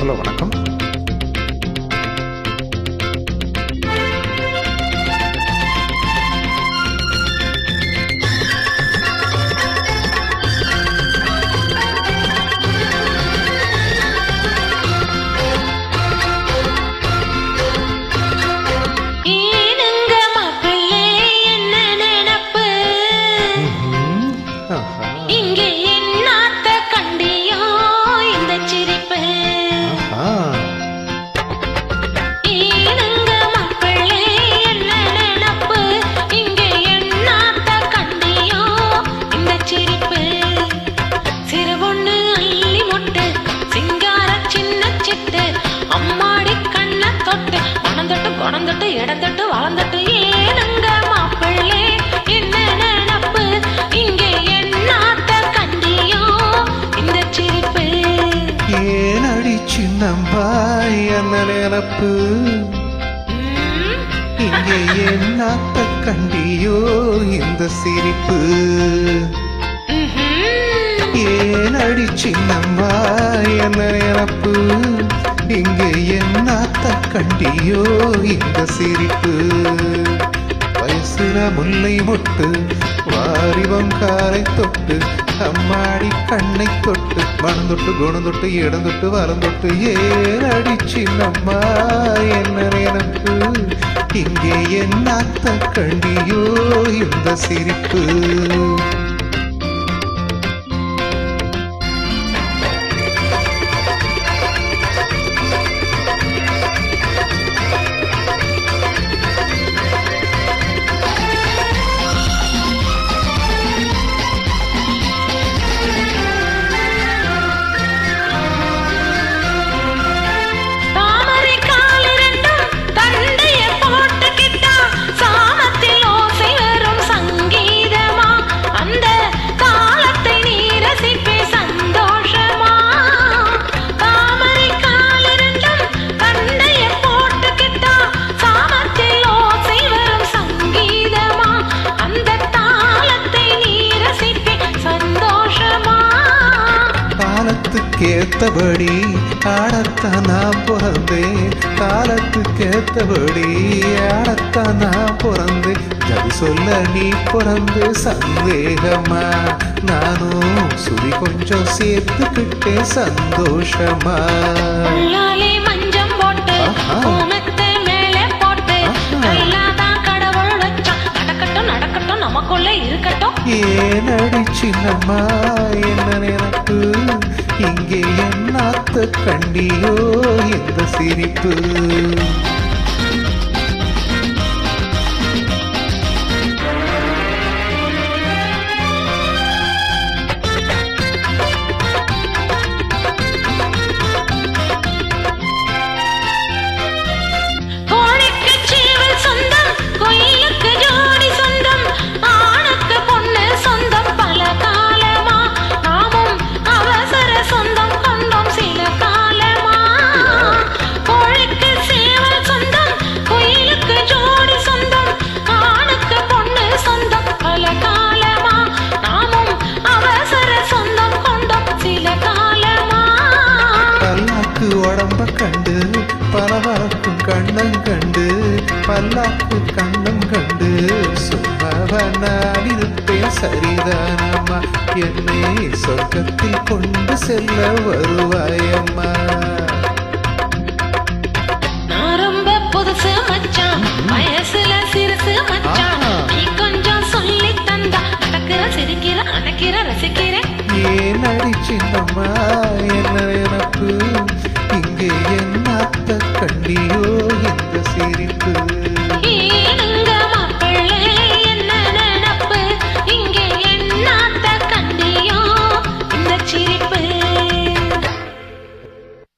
Hello வணக்கம். சின்னம்பாய் என்ன நினப்பு இங்கே என்னத்த கண்டியோ இந்த சிரிப்பு. ம்ஹும். ஏனடி சின்னம்பாய் என்ன நினப்பு இங்கே என்னத்த கண்டியோ இந்த சிரிப்பு. சில முல்லை முட்டு வாரிவம் காலை தொட்டு அம்மாடி கண்ணை தொட்டு மனம் தொட்டு குணம் தொட்டு இடம் தொட்டு வரம் தொட்டு ஏனடி நம்மா என்ன நினப்பு இங்கே என் என்னத்த கண்டியோ இந்த சிரிப்பு. காலத்துக்கேத்தபடி ஆடத்தான் நான் பிறந்தேன். காலத்துக்கேத்தபடி ஆடத்தான் நான் பிறந்தேன். ஜதி சொல்ல நீ பிறந்து சந்தேகமா? நானும் சுதி கொஞ்சம் சேர்த்துக்கிட்டேன் சந்தோஷமா? மஞ்சம் போட்டு ஆஹா. பூமெத்தை மேலே போட்டு கண்டியோ இந்த சிரிப்பு. கண்ணம் கண்டு பல்லாக்கு கண்ணம் கண்டு சும்மவனாயிருப்பேன் சரிதானம்மா. என்னை சொர்க்கத்தில் கொண்டு செல்ல வருவாயம்மா. ரொம்ப புதுசு மச்சான்.